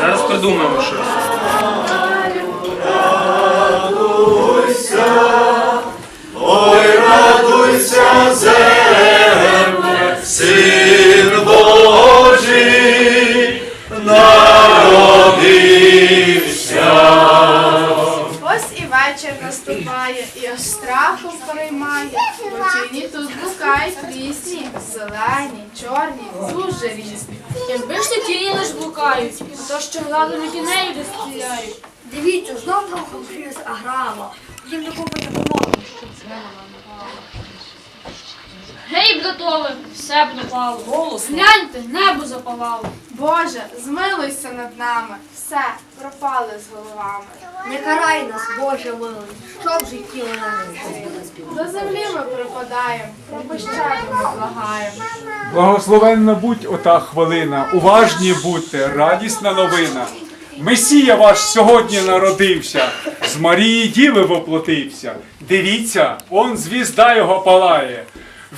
Зараз придумаємо щось. Радуйся, Ой, радуйся, земле, що гладами тінею стріляють. Дивіться, знов щось аграва. Їм не купить допомогу. Гей, братове, все б напало. Голос. Гляньте, небо запалало. Боже, змилуйся над нами, все, пропали з головами. Не карай нас, Боже милий, щоб в житті не з'явилась. До землі ми припадаємо, про пощаду ми благаємо. Благословенна будь ота хвилина, уважні будьте, радісна новина. Месія ваш сьогодні народився, з Марії Діви воплотився. Дивіться, он звізда його палає.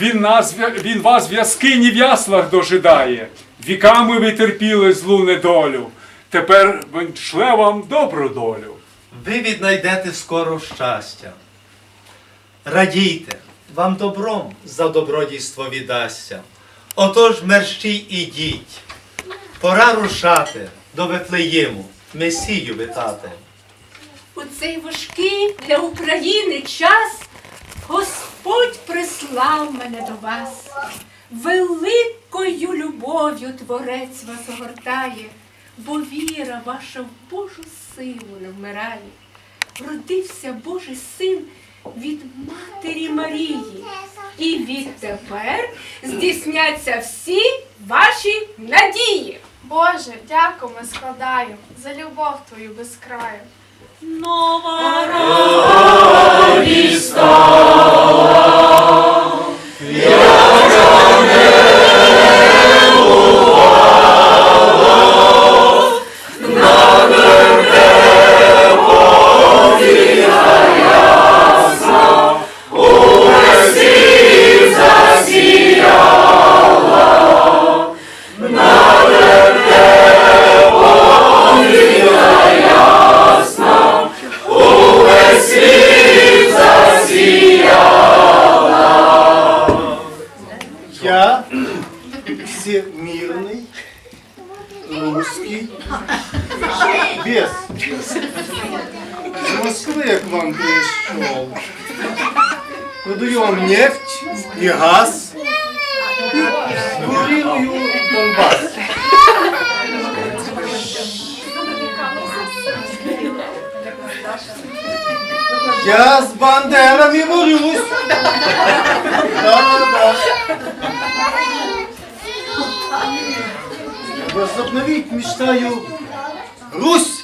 Він, нас, він вас в яскині в яслах дожидає. Віками ви терпіли злу недолю. Тепер він шле вам добру долю. Ви віднайдете скоро щастя. Радійте, вам добром за добродійство віддасться. Отож мерщій ідіть. Пора рушати до Вифлеєму, Месію витати. У цей важкий для України час Господь прислав мене до вас. Великою любов'ю Творець вас огортає, бо віра ваша в Божу силу не вмирає. Родився Божий син від Матері Марії, і відтепер здійсняться всі ваші надії. Боже, дяку ми складаємо за любов твою безкраю. Нова Я Я к вам пришел. Продаю вам нефть и газ. Курирую Донбасс. Я с бандерами борюсь. Возобновить мечтаю Русь.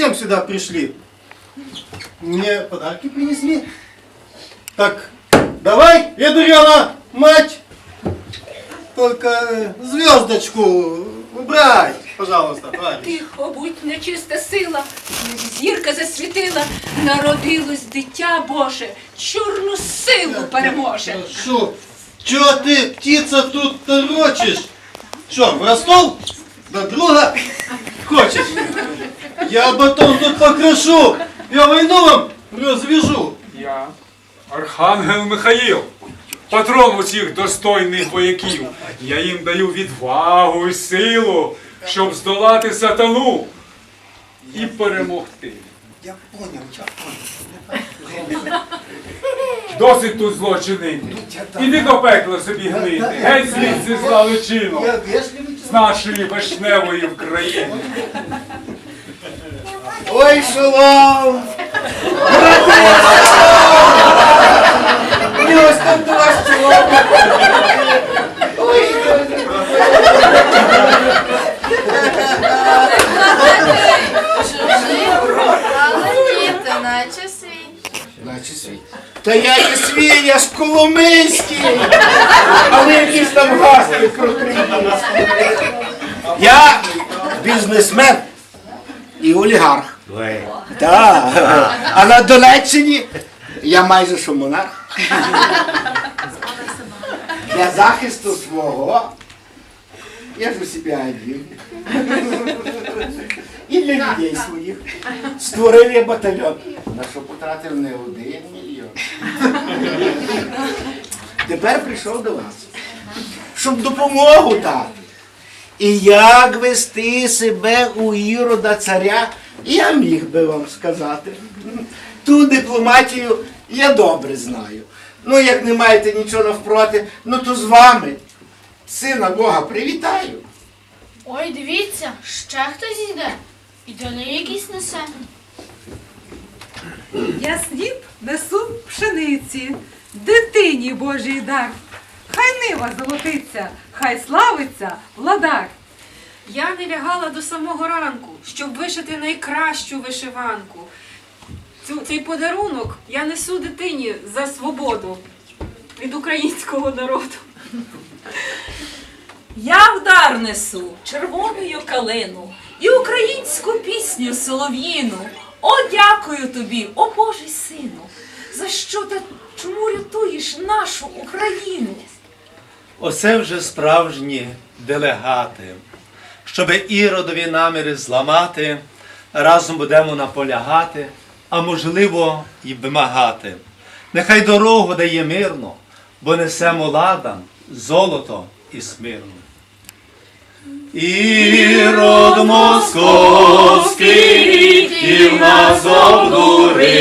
Зачем сюда пришли? Мне подарки принесли? Так, давай, Ядрена, мать! Только звездочку убрать, пожалуйста, товарищ. Тихо, будь нечиста сила, зірка засвітила, народилось дитя Боже, чорну силу переможе. Шо? Чё ты, птица, тут торочишь? Что, в Ростов? До друга хочешь? Я батон тут покрошу, я войну вам развяжу. Я, Архангел Михаїл, патрон усіх достойних вояків. Я їм даю відвагу і силу, щоб здолати сатану і перемогти. Я понял, я понял. Досить тут злочинити. Іди до пекла собі гнити. Геть звідси з лавичину, з нашої вишневої України. Ой, шалом! Ось там до вас! Але діти, наче свій. Наче свій. Та я не свій, я ж Коломийський! Але якийсь там гастрий крутий. Я бізнесмен і олігарх. Так. А на Донеччині я майже що монарх. Для захисту свого Я ж у себе один. І для людей своїх. Створив батальйон, на що потратив не один мільйон. Тепер прийшов до вас, щоб допомогу дати. І як вести себе у Ірода царя, я міг би вам сказати. Ту дипломатію я добре знаю. Ну, як не маєте нічого навпроти, ну то з вами. Сина Бога привітаю. Ой, дивіться, ще хтось йде. І дали якісь несе. Я сніп несу пшениці, дитині Божий дар. Хай нива золотиться, хай славиться владар. Я не лягала до самого ранку, щоб вишити найкращу вишиванку. Цю, цей подарунок я несу дитині за свободу від українського народу. Я в дар несу червоною калину і українську пісню солов'їну. О, дякую тобі, о Божий сину, за що ти чому рятуєш нашу Україну? Оце вже справжні делегати. Щоби іродові наміри зламати, разом будемо наполягати, а можливо й вимагати. Нехай дорогу дає мирно, бо несемо ладан, золото і смирно. Ірод московський хотів нас обдурити,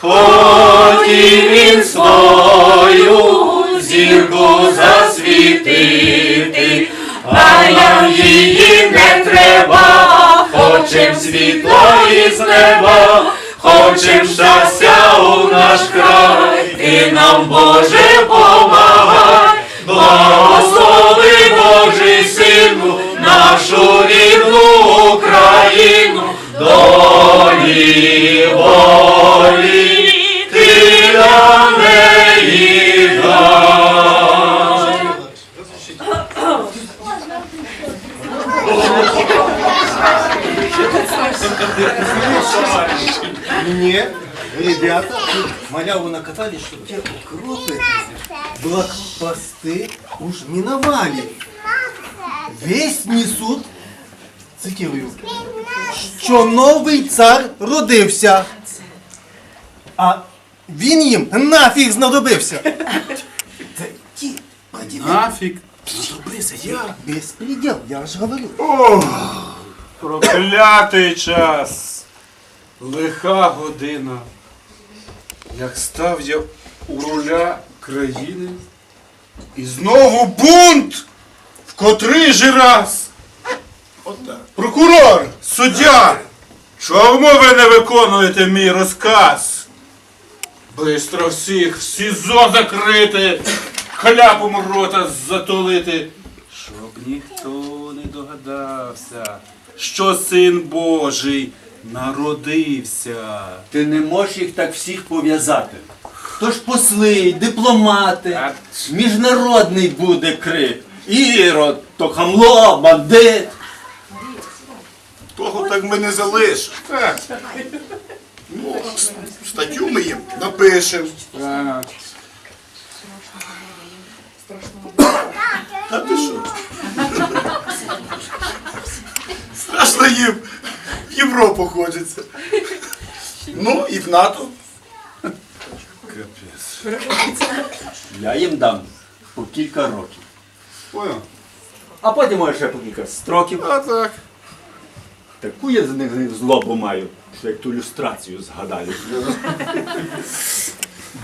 хотів він свою зірку засвітити, я її не треба, хочем світло із неба, хочем щастя у наш край, ти нам Боже Мне ребята тут маляву накатали, что те укропы, блокпосты уж миновали. Весь несут, цитирую, що новий цар родився. А він їм нафіг знадобився. Це ті, братіни. Нафіг. Знадобився, я безпреділ, я ж говорю. Проклятий час. Лиха година. Як став я у руля країни. І знову бунт! В котрий же раз. Прокурор, суддя, чому ви не виконуєте мій розказ? Бистро всіх в СІЗО закрити, хляпом рота затулити, щоб ніхто не догадався, що син Божий народився. Ти не можеш їх так всіх пов'язати. Тож посли, дипломати, міжнародний буде крик. Ірод, то хамло, бандит. Того так ми не залишимо. Ну, статтю ми їм напишемо. А ти що? Страшно їм в Європу хочеться. Ну і в НАТО. капець. Я їм дам по кілька років. Понял? А потім може ще по кілька строків. А так. Таку я з них з них злобу маю, що як ту люстрацію згадаю.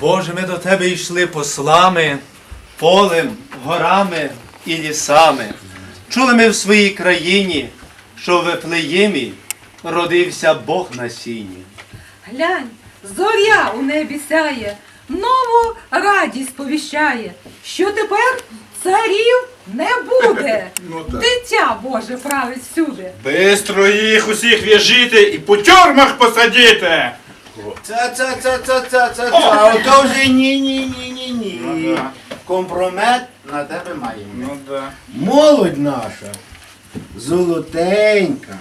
Боже, ми до Тебе йшли послами, полем, горами і лісами. Чули ми в своїй країні, що в Вифлеємі родився Бог на сіні. Глянь, зоря у небі сяє, нову радість повіщає, що тепер царів не буде. Дитя Боже править всюди. Бистро їх усіх в'яжите і по тюрмах посадите. Це, це, це, це, це, це, це. А ото вже ні, ні, ні, ні, ні. Ну. Компромет на тебе маємо. Ну да. Молодь наша, золотенька,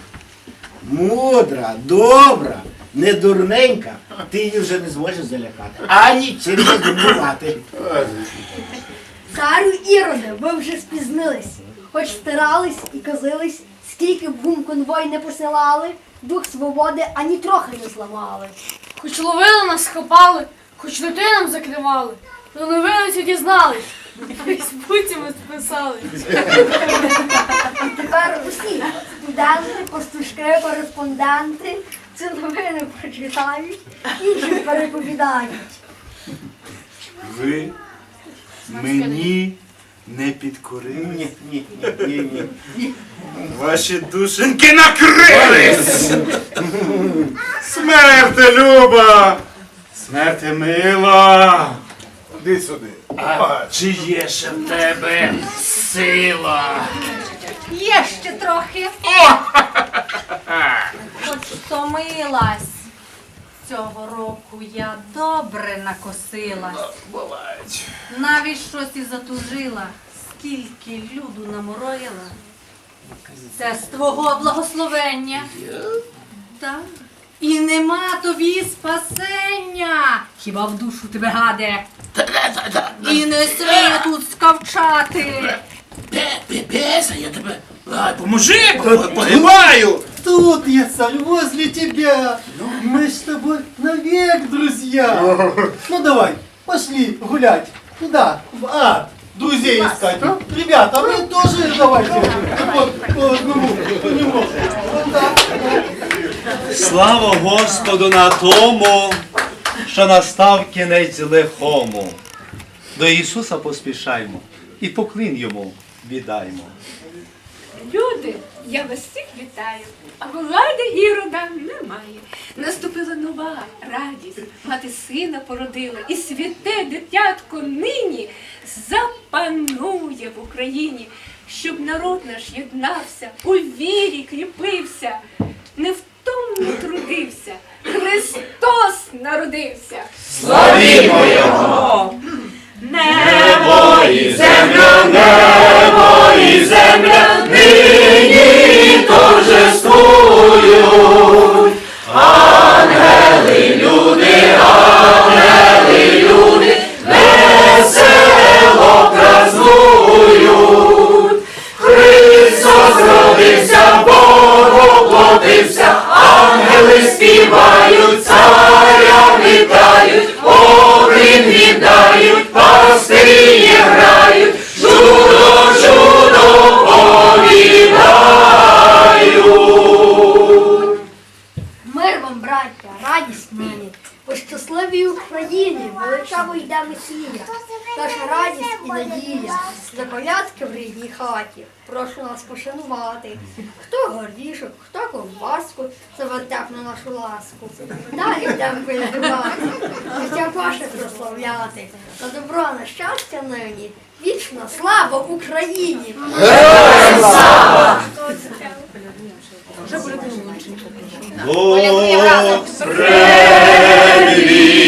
мудра, добра, не дурненька, ти її вже не зможеш залякати. Ані чим не здобувати. Царю Іроде, ви вже спізнились. Хоч стирались і казились, скільки б гум конвой не посилали, дух свободи ані трохи не зламали. Хоч ловили нас, хапали, хоч дитинам закривали. Про новини дізнались. В Фейсбуці ми списали. І тепер усі студенти, пастушки, кореспонденти ці новини прочитають, іншим переповідають. Ви мені не підкорили. Ні, ні, ні, ні, ні. Ваші душеньки накрились! Смерти люба! Смерти мила! Іди сюди. А чи є ще в тебе сила? Є ще трохи. Хоч втомилась. Цього року я добре накосилась. Бувають. Навіть щось і затужила, скільки люду намороїла. Це з твого благословення. Так. І нема тобі спасення. Хіба в душу тебе гаде? І не смій тут скавчати. Песя, я тебе. Ай, поможи, погибаю! Тут я, царь, возле тебя. Мы с тобой навек друзья. Ну давай, пошли гулять. Туда, в ад. Друзей искать. Ребята, вы тоже давайте. Вот, по одному, понемножку. Вот так. Слава Господу на тому, що настав кінець лихому. До Ісуса поспішаймо і поклін йому віддаймо. Люди, я вас всіх вітаю, а влади ірода немає. Наступила нова радість, мати сина породила, і святе дитятко нині запанує в Україні, щоб народ наш єднався, у вірі кріпився, невтомно трудився. Христос народився. Славімо його! Небо і земля, небо і земля нині торжествують. Месія. Наша радість і надія. За колядки в рідній хаті. Прошу нас пошанувати. Хто гордішок, хто ковбаску, за вертеп на нашу ласку. Далі йдемо колядувати, життя ваше прославляти. На добро, на щастя нині. Вічна слава Україні! Бог Предвічний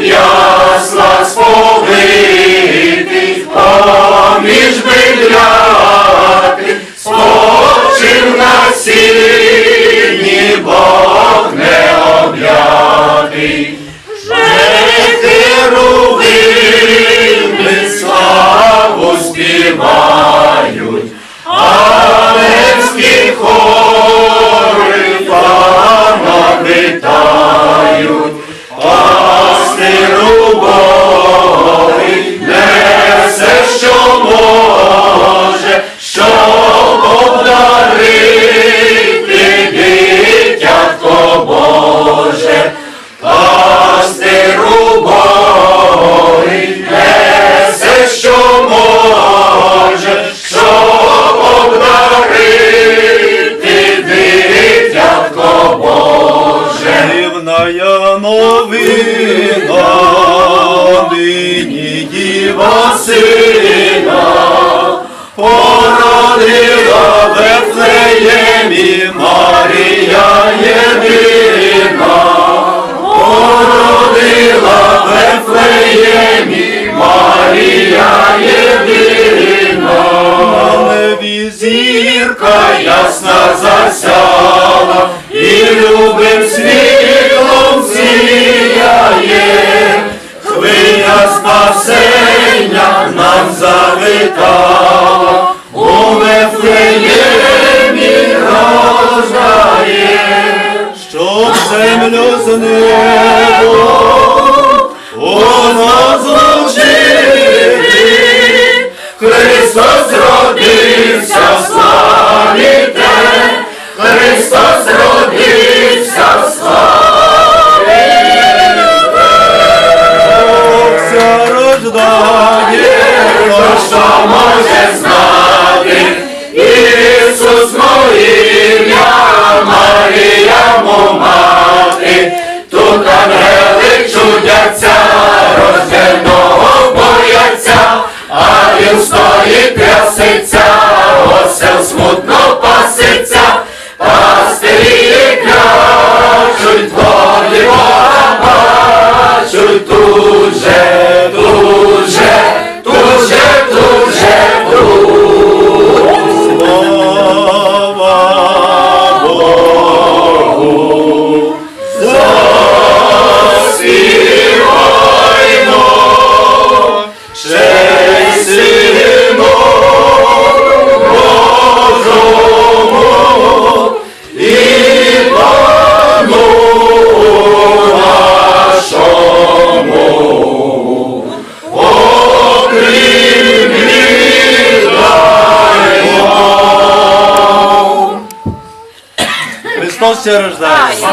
ясла сповитий, поміж бедляти, спочив на сіні, Бог не об'ятий. Вже херувими новина, Вифлеємі Марія єдина, породила в Вифлеємі Марія єдина, на небі зірка ясна засяла, і любим світлом сіяє, хвиля спасення нам завітала, у Вифлеємі землю з небом нас злучити. Христос родився, славіте, Христос родився, славіте. рождає, то що може знати, Ісус моїм'я, Марія му мати, тут ангели чудяться, Христос ся